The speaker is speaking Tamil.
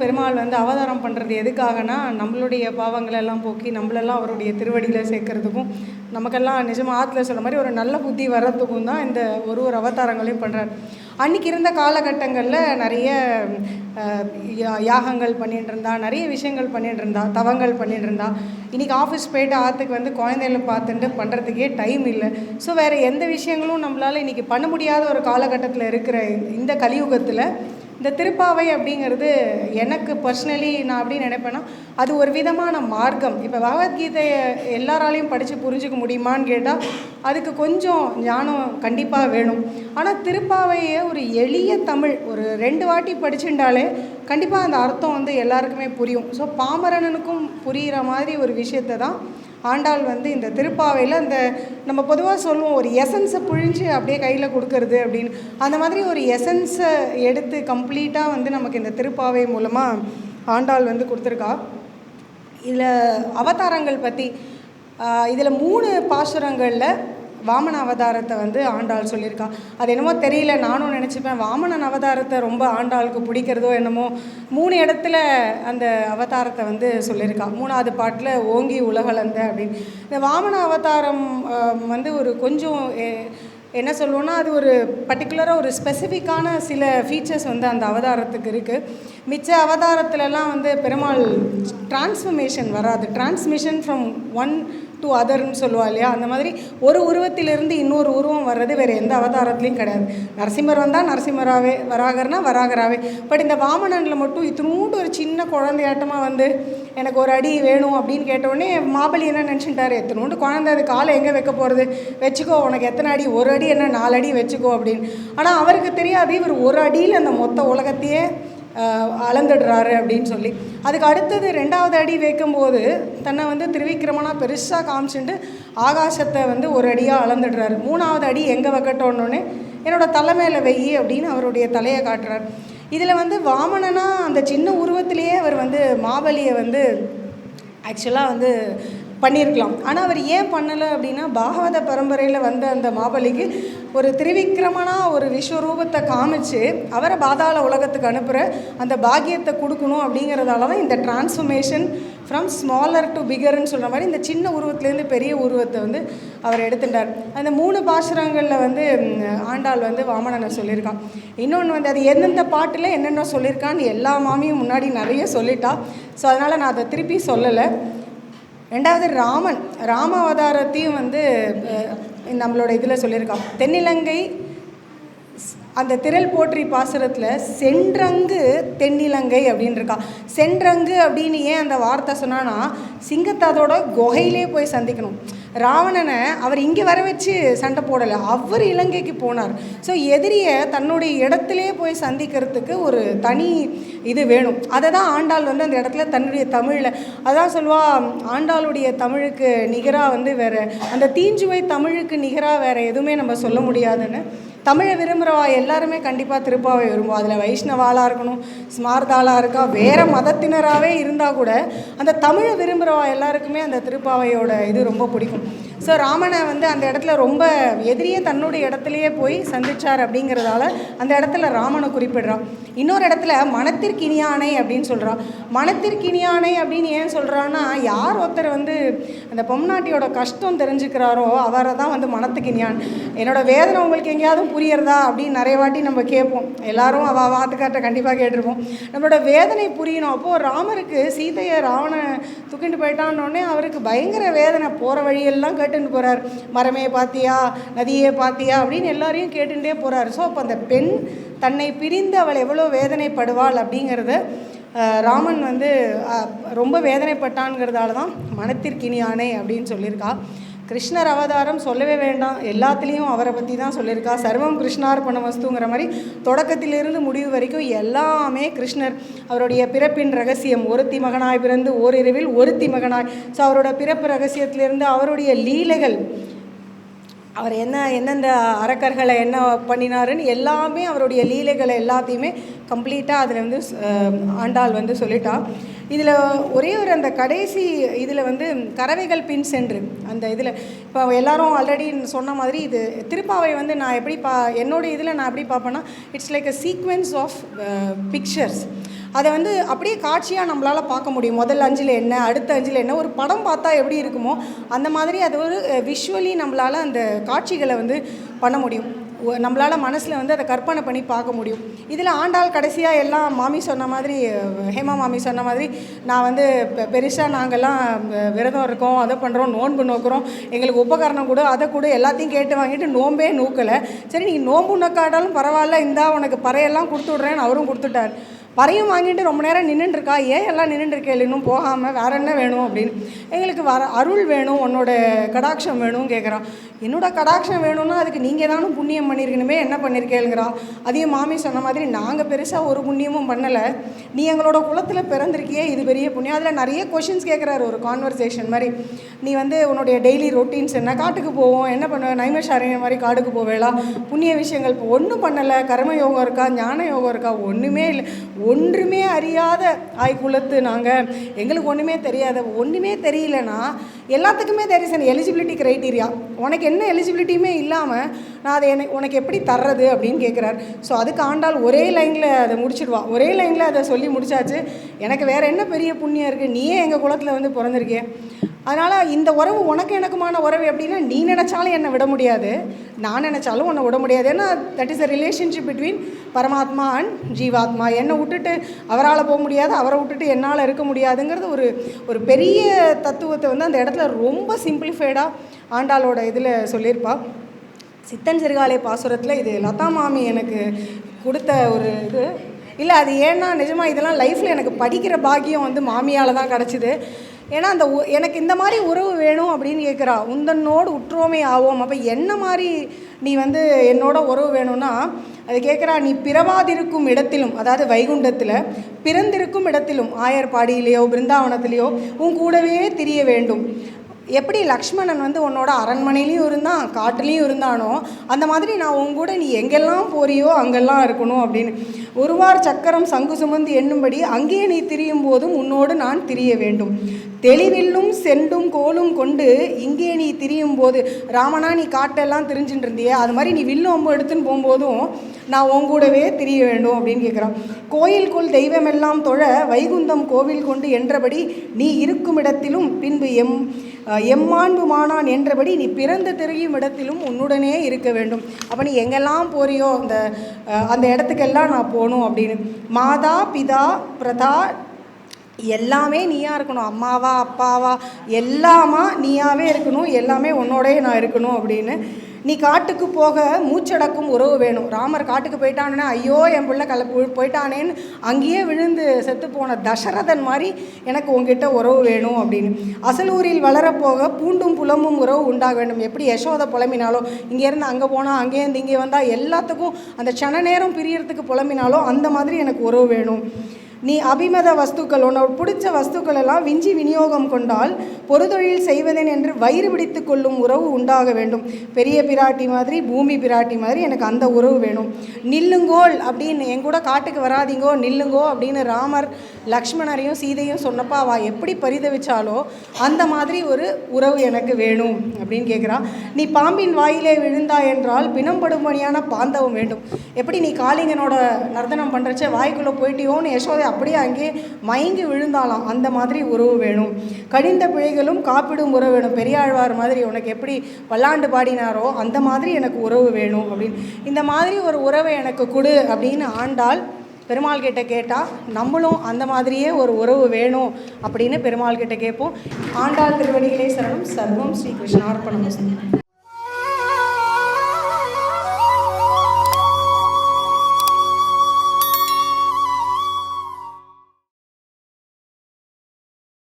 பெருமாள் வந்து அவதாரம் பண்ணுறது எதுக்காகனா நம்மளுடைய பாவங்களை எல்லாம் போக்கி நம்மளெல்லாம் அவருடைய திருவடியில் சேர்க்கறதுக்கும் நமக்கெல்லாம் நிஜமாக ஆற்றுல சொன்ன மாதிரி ஒரு நல்ல புத்தி வர்றதுக்கும் தான் இந்த ஒரு ஒரு அவதாரங்களையும் பண்ணுறார் அன்றைக்கி இருந்த காலகட்டங்களில் நிறைய யா- யாகங்கள் பண்ணிகிட்டு இருந்தா நிறைய விஷயங்கள் பண்ணிகிட்டு இருந்தா தவங்கள் பண்ணிகிட்டு இருந்தா. இன்றைக்கி ஆஃபீஸ் போயிட்டு ஆற்றுக்கு வந்து குழந்தைகளை பார்த்துட்டு பண்ணுறதுக்கே டைம் இல்லை. ஸோ வேறு எந்த விஷயங்களும் நம்மளால் இன்றைக்கி பண்ண முடியாத ஒரு காலகட்டத்தில் இருக்கிற இந்த கலியுகத்தில் இந்த திருப்பாவை அப்படிங்கிறது எனக்கு பர்சனலி நான் அப்படி நினைப்பேன்னா அது ஒரு விதமான மார்க்கம். இப்போ பகவத்கீதையை எல்லாராலையும் படித்து புரிஞ்சுக்க முடியுமான்னு கேட்டால் அதுக்கு கொஞ்சம் ஞானம் கண்டிப்பாக வேணும். ஆனால் திருப்பாவையை ஒரு எளிய தமிழ் ஒரு ரெண்டு வாட்டி படிச்சுட்டாலே கண்டிப்பாக அந்த அர்த்தம் வந்து எல்லாருக்குமே புரியும். ஸோ பாமரனுக்கும் புரிகிற மாதிரி ஒரு விஷயத்தை தான் ஆண்டாள் வந்து இந்த திருப்பாவையில் அந்த நம்ம பொதுவாக சொல்லுவோம் ஒரு எசன்ஸை புழிஞ்சு அப்படியே கையில் கொடுக்கறது அப்படின்னு. அந்த மாதிரி ஒரு எசன்ஸை எடுத்து கம்ப்ளீட்டாக வந்து நமக்கு இந்த திருப்பாவை மூலமாக ஆண்டாள் வந்து கொடுத்துருக்கா. இதில் அவதாரங்கள் பற்றி இதில் மூணு பாசுரங்களில் வாமன அவதாரத்தை வந்து ஆண்டாள் சொல்லியிருக்கா. அது என்னமோ தெரியல நானும் நினச்சிப்பேன். வாமனன் அவதாரத்தை ரொம்ப ஆண்டாளுக்கு பிடிக்கிறதோ என்னமோ மூணு இடத்துல அந்த அவதாரத்தை வந்து சொல்லியிருக்கா. மூணாவது பாட்டில் ஓங்கி உலகலந்த அப்படின்னு. இந்த வாமன அவதாரம் வந்து ஒரு கொஞ்சம் என்ன சொல்லுவோன்னா அது ஒரு பர்டிகுலராக ஒரு ஸ்பெசிஃபிக்கான சில ஃபீச்சர்ஸ் வந்து அந்த அவதாரத்துக்கு இருக்குது மிச்ச அவதாரத்துலலாம் வந்து பெருமாள் டிரான்ஸ்ஃபர்மேஷன் வராது. டிரான்ஸ்மிஷன் ஃப்ரம் ஒன் டு அதர்னு சொல்லுவா இல்லையா? அந்த மாதிரி ஒரு உருவத்திலிருந்து இன்னொரு உருவம் வர்றது வேறு எந்த அவதாரத்துலையும் கிடையாது. நரசிம்மர் வந்தால் நரசிம்மராகவே வராகர்னா வராகராகவே பட் இந்த வாமனனில் மட்டும் இத்தினூண்டு ஒரு சின்ன குழந்தையாட்டமாக வந்து எனக்கு ஒரு அடி வேணும் அப்படின்னு கேட்டவுடனே மாபலி என்ன நினச்சிட்டாரு? எத்தனோண்டு குழந்தை அது காலை எங்கே வைக்க போகிறது வச்சுக்கோ உனக்கு எத்தனை அடி? ஒரு அடி என்ன? நாலு அடி வச்சுக்கோ அப்படின்னு. ஆனால் அவருக்கு தெரியாது இவர் ஒரு அடியில் அந்த மொத்த உலகத்தையே அளந்துடுறாரு அப்படின்னு சொல்லி. அதுக்கு அடுத்தது ரெண்டாவது அடி வைக்கும்போது தன்னை வந்து திருவிக்கிரமனா பெருசாக காமிச்சுட்டு ஆகாசத்தை வந்து ஒரு அடியாக அளந்துடுறாரு. மூணாவது அடி எங்கே வைக்கட்டோன்னொன்னே என்னோட தலைமையில் வெய்யி அப்படின்னு அவருடைய தலையை காட்டுறார். இதில் வந்து வாமனனா அந்த சின்ன உருவத்திலேயே அவர் வந்து மாபலியை வந்து ஆக்சுவலாக வந்து பண்ணியிருக்கலாம். ஆனால் அவர் ஏன் பண்ணலை அப்படின்னா பாகவத பரம்பரையில் வந்த அந்த மாபலிக்கு ஒரு திருவிக்கிரமனா ஒரு விஸ்வரூபத்தை காமிச்சு அவரை பாதாள உலகத்துக்கு அனுப்புகிற அந்த பாக்கியத்தை கொடுக்கணும் அப்படிங்கிறதால தான் இந்த டிரான்ஸ்ஃபர்மேஷன் ஃப்ரம் ஸ்மாலர் டு பிகர்னு சொல்கிற மாதிரி இந்த சின்ன உருவத்துலேருந்து பெரிய உருவத்தை வந்து அவர் எடுத்துட்டார். அந்த மூணு பாசுரங்களில் வந்து ஆண்டாள் வந்து வாமனனை சொல்லியிருக்கான் இன்னொன்று வந்து அது எந்தெந்த பாட்டில் என்னென்ன சொல்லியிருக்கான்னு எல்லா மாமியும் முன்னாடி நிறைய சொல்லிட்டா. ஸோ அதனால் நான் அதை திருப்பி சொல்லலை. ரெண்டாவது ராமன். ராம அவதாரத்தையும் வந்து நம்மளோட இதில் சொல்லியிருக்கான். தென்னிலங்கை அந்த திரள் போற்றி பாசுரத்தில் சென்றங்கு தென்னிலங்கை அப்படின்னு இருக்கா. சென்றங்கு அப்படின்னு ஏன் அந்த வார்த்தை சொன்னான்னா சிங்கத்தை அதோட குகையிலே போய் சந்திக்கணும். ராவணனை அவர் இங்கே வர வச்சு சண்டை போடலை. அவர் இலங்கைக்கு போனார். ஸோ எதிரியை தன்னுடைய இடத்திலே போய் சந்திக்கிறதுக்கு ஒரு தனி இது வேணும். அதை தான் ஆண்டாள் வந்து அந்த இடத்துல தன்னுடைய தமிழில் அதான் சொல்லுவா ஆண்டாளுடைய தமிழுக்கு நிகராக வந்து வேறு அந்த தீஞ்சுவை தமிழுக்கு நிகராக வேறு எதுவுமே நம்ம சொல்ல முடியாதுன்னு தமிழை விரும்புகிறவா எல்லாருமே கண்டிப்பாக திருப்பாவை விரும்புவோம் அதில் வைஷ்ணவாலாக இருக்கணும் ஸ்மார்தாலாக இருக்கா வேறு மதத்தினராகவே இருந்தால் கூட அந்த தமிழை விரும்புகிறவா எல்லாருக்குமே அந்த திருப்பாவையோட இது ரொம்ப பிடிக்கும். ஸோ ராமனை வந்து அந்த இடத்துல ரொம்ப எதிரியே தன்னுடைய இடத்துலையே போய் சந்திச்சார் அப்படிங்கிறதால அந்த இடத்துல ராமனை குறிப்பிடுறான். இன்னொரு இடத்துல மனத்திற்கினியானை அப்படின்னு சொல்கிறான் மனத்திற்கினியானை அப்படின்னு ஏன் சொல்கிறான்னா யார் ஒருத்தர் வந்து அந்த பொம்நாட்டியோட கஷ்டம் தெரிஞ்சுக்கிறாரோ அவரை தான் வந்து மனத்துக்கினியான் என்னோடய வேதனை உங்களுக்கு எங்கேயாவது புரியறதா அப்படின்னு நிறைய வாட்டி நம்ம கேட்போம். எல்லாரும் அவள் வாத்துக்காட்ட கண்டிப்பாக கேட்டிருப்போம். நம்மளோட வேதனை புரியணும். அப்போது ராமருக்கு சீதையை ராவணை தூக்கிட்டு போயிட்டான்னொடனே அவருக்கு பயங்கர வேதனை. போகிற வழியெல்லாம் கேட்டுட்டு போகிறார் மரமே பாத்தியா நதியே பாத்தியா அப்படின்னு எல்லாரையும் கேட்டுட்டே போகிறார் ஸோ அப்போ அந்த பெண் தன்னை பிரிந்து அவள் எவ்வளோ வேதனைப்படுவாள் அப்படிங்கிறத ராமன் வந்து ரொம்ப வேதனைப்பட்டான்ங்கிறதால தான் மனத்திற்கினியானே அப்படின்னு சொல்லியிருக்கா. கிருஷ்ணர் அவதாரம் சொல்லவே வேண்டாம். எல்லாத்துலேயும் அவரை பற்றி தான் சொல்லியிருக்கா. சர்வம் கிருஷ்ணார்ப்பண வஸ்துங்கிற மாதிரி தொடக்கத்திலிருந்து முடிவு வரைக்கும் எல்லாமே கிருஷ்ணர். அவருடைய பிறப்பின் ரகசியம் ஒருத்தி மகனாய் பிறந்து ஓரிரவில் ஒருத்தி மகனாய். ஸோ அவரோட பிறப்பு ரகசியத்திலிருந்து அவருடைய லீலைகள் அவர் என்ன எந்தெந்த அரக்கர்களை என்ன பண்ணினாருன்னு எல்லாமே அவருடைய லீலைகளை எல்லாத்தையுமே கம்ப்ளீட்டாக அதில் வந்து ஆண்டாள் வந்து சொல்லிட்டா. இதில் ஒரே ஒரு அந்த கடைசி இதில் வந்து கறவைகள் பின் சென்று அந்த இதில் இப்போ எல்லாரும் ஆல்ரெடி சொன்ன மாதிரி இது திருப்பாவை வந்து நான் எப்படி பா என்னோட இதில் நான் எப்படி பார்ப்பேன்னா it's like a sequence of pictures அதை வந்து அப்படியே காட்சியாக நம்மளால் பார்க்க முடியும். முதல் அஞ்சில் என்ன அடுத்த அஞ்சில் என்ன ஒரு படம் பார்த்தா எப்படி இருக்குமோ அந்த மாதிரி அது ஒரு விஷுவலி நம்மளால் அந்த காட்சிகளை வந்து பண்ண முடியும். நம்மளால் மனசில் வந்து அதை கற்பனை பண்ணி பார்க்க முடியும். இதில் ஆண்டாள் கடைசியாக எல்லாம் மாமி சொன்ன மாதிரி ஹேமா மாமி சொன்ன மாதிரி நான் வந்து பெருசாக நாங்கள்லாம் விரதம் இருக்கோம் அதை பண்ணுறோம் நோன்பு நோக்கிறோம். எங்களுக்கு உபகரணம் கூட அதை கூட எல்லாத்தையும் கேட்டு வாங்கிட்டு நோம்பே நோக்கலை. சரி நீ நோம்பு நோக்காட்டாலும் பரவாயில்ல இந்தா உனக்கு பறையெல்லாம் கொடுத்து விட்றேன்னு அவரும் கொடுத்துட்டார். வரையும் வாங்கிட்டு ரொம்ப நேரம் நின்றுட்டுருக்கா ஏன் எல்லாம் நின்றுட்டுருக்கே இன்னும் போகாமல் வேற என்ன வேணும் அப்படின்னு. எங்களுக்கு வர அருள் வேணும் உன்னோட கடாட்சம் வேணும் கேட்குறான் என்னோட கடாட்சம் வேணும்னா அதுக்கு நீங்கள் தானும் புண்ணியம் பண்ணியிருக்கணுமே என்ன பண்ணியிருக்கேங்கிறா அதையும் மாமி சொன்ன மாதிரி நாங்கள் பெருசாக ஒரு புண்ணியமும் பண்ணலை. நீ எங்களோட குலத்தில் பிறந்திருக்கியே இது பெரிய புண்ணியம். அதில் நிறைய கொஷின்ஸ் கேட்குறாரு ஒரு கான்வர்சேஷன் மாதிரி. நீ வந்து உன்னுடைய டெய்லி ரொட்டீன்ஸ் என்ன? காட்டுக்கு போவோம் என்ன பண்ணுவ? நைமஷாரிய மாதிரி காடுக்கு போவேலாம் புண்ணிய விஷயங்கள் இப்போ ஒன்றும் பண்ணலை. கர்ம யோகம் இருக்கா? ஞான யோகம் இருக்கா? ஒன்றுமே இல்லை. ஒன்றுமே அறியாத ஆய் குலத்து நாங்கள் எங்களுக்கு ஒன்றுமே தெரியாத ஒன்றுமே தெரியலனா எல்லாத்துக்குமே தெரியும் எலிஜிபிலிட்டி க்ரைட்டீரியா உனக்கு என்ன எலிஜிபிலிட்டியுமே இல்லாமல் நான் அதை எனக்கு உனக்கு எப்படி தர்றது அப்படின்னு கேட்குறாரு ஸோ அதுக்கு ஆண்டால் ஒரே லைனில் அதை முடிச்சிடுவா. ஒரே லைனில் அதை சொல்லி முடிச்சாச்சு. எனக்கு வேற என்ன பெரிய புண்ணியம் இருக்குது நீயே எங்கள் குலத்தில் வந்து பிறந்திருக்கிய. அதனால் இந்த உறவு உனக்கு எனக்குமான உறவு எப்படின்னா நீ நினச்சாலும் என்னை விட முடியாது. நான் நினச்சாலும் உன்னை விட முடியாது. ஏன்னா that is a relationship between Paramatma and Jeevatma. என்னை விட்டுட்டு அவரால் போக முடியாது அவரை விட்டுட்டு என்னால் இருக்க முடியாதுங்கிறது ஒரு ஒரு பெரிய தத்துவத்தை வந்து அந்த இடத்துல ரொம்ப சிம்பிளிஃபைடாக ஆண்டாளோட இதில் சொல்லியிருப்பா. சித்தன் சிறுகாலை பாசுரத்தில் இது லதா மாமி எனக்கு கொடுத்த ஒரு இது. இல்லை அது ஏன்னா நிஜமாக இதெல்லாம் லைஃப்பில் எனக்கு படிக்கிற பாக்கியம் வந்து மாமியால் தான் கிடச்சிது. ஏன்னா அந்த உ- எனக்கு இந்த மாதிரி உறவு வேணும் அப்படின்னு கேட்குறா உந்தன்னோடு உற்றோமை ஆவோம். அப்போ என்ன மாதிரி நீ வந்து என்னோட உறவு வேணும்னா அது கேட்குறா நீ பிறவாதிருக்கும் இடத்திலும் அதாவது வைகுண்டத்தில் பிறந்திருக்கும் இடத்திலும் ஆயர்பாடியிலையோ பிருந்தாவனத்திலேயோ உன் கூடவே திரிய வேண்டும். எப்படி லக்ஷ்மணன் வந்து உன்னோட அரண்மனையிலையும் இருந்தான் காட்டுலேயும் இருந்தானோ அந்த மாதிரி நான் உன் கூட நீ எங்கெல்லாம் போறியோ அங்கெல்லாம் இருக்கணும் அப்படின்னு. ஒருவார் சக்கரம் சங்கு சுமந்து எண்ணும்படி அங்கேயே நீ திரியும் போதும் உன்னோடு நான் திரிய வேண்டும். தெளிவில்லும் செண்டும் கோலும் கொண்டு இங்கே நீ திரியும் போது ராமனா நீ காட்டெல்லாம் திரிஞ்சுட்டு இருந்தியே அது மாதிரி நீ வில்லும் அம்பு எடுத்துன்னு போகும்போதும் நான் உன் கூடவே திரிய வேண்டும் அப்படின்னு கேட்குறான். கோயிலுக்குள் தெய்வமெல்லாம் தொழ வைகுந்தம் கோவில் கொண்டு என்றபடி நீ இருக்கும் இடத்திலும் பின்பு எம் எம்மாண்பு மானான் என்றபடி நீ பிறந்த தெரியும் இடத்திலும் உன்னுடனே இருக்க வேண்டும். அப்போ நீ எங்கெல்லாம் போறியோ அந்த அந்த இடத்துக்கெல்லாம் நான் போகணும் அப்படின்னு. மாதா பிதா பிரதா எல்லாமே நீயா இருக்கணும். அம்மாவா அப்பாவா எல்லாமா நீயாவே இருக்கணும். எல்லாமே உன்னோடய நான் இருக்கணும் அப்படின்னு. நீ காட்டுக்கு போக மூச்சடக்கும் உறவு வேணும். ராமர் காட்டுக்கு போயிட்டானுன்னா ஐயோ என் பிள்ளை கல போயிட்டானேன்னு அங்கேயே விழுந்து செத்து போன தசரதன் மாதிரி எனக்கு உங்ககிட்ட உறவு வேணும் அப்படின்னு. அசலூரில் வளரப்போக பூண்டும் புலமும் உறவு உண்டாக வேண்டும். எப்படி யசோதை புலம்பினாலோ இங்கேருந்து அங்கே போனால் அங்கேருந்து இங்கே வந்தால் எல்லாத்துக்கும் அந்த சன நேரம் பிரியறதுக்கு புலம்பினாலோ அந்த மாதிரி எனக்கு உறவு வேணும். நீ அபிமத வஸ்துக்கள் உன்னோட பிடிச்ச வஸ்துக்கள் எல்லாம் விஞ்சி விநியோகம் கொண்டால் பொறுதொழில் செய்வதேன் என்று வயிறு பிடித்து கொள்ளும் உறவு உண்டாக வேண்டும். பெரிய பிராட்டி மாதிரி பூமி பிராட்டி மாதிரி எனக்கு அந்த உறவு வேணும். நில்லுங்கோல் அப்படின்னு என் கூட காட்டுக்கு வராதீங்கோ நில்லுங்கோ அப்படின்னு ராமர் லக்ஷ்மணரையும் சீதையும் சொன்னப்பா அவ எப்படி பரிதவிச்சாலோ அந்த மாதிரி ஒரு உறவு எனக்கு வேணும் அப்படின்னு கேட்குறா நீ பாம்பின் வாயிலே விழுந்தா என்றால் பிணம்படும்படியான பாந்தவம் வேண்டும். எப்படி நீ காளிங்கனோட நர்த்தனம் பண்ணுறச்ச வாய்க்குள்ளே போயிட்டியோன்னு யசோதை அப்படியே அங்கே மயங்கி விழுந்தாலாம் அந்த மாதிரி உறவு வேணும். கடிந்த பிழைகளும் காப்பிடும் உறவு வேணும். பெரியாழ்வார் மாதிரி உனக்கு எப்படி பல்லாண்டு பாடினாரோ அந்த மாதிரி எனக்கு உறவு வேணும் அப்படின்னு. இந்த மாதிரி ஒரு உறவை எனக்கு கொடு அப்படின்னு ஆண்டாள் பெருமாள் கிட்ட கேட்டால் நம்மளும் அந்த மாதிரியே ஒரு உறவு வேணும் அப்படின்னு பெருமாள் கிட்ட கேட்போம். ஆண்டாள் திருவடிகளே சரணம். சர்வம் ஸ்ரீ கிருஷ்ணார்ப்பணம்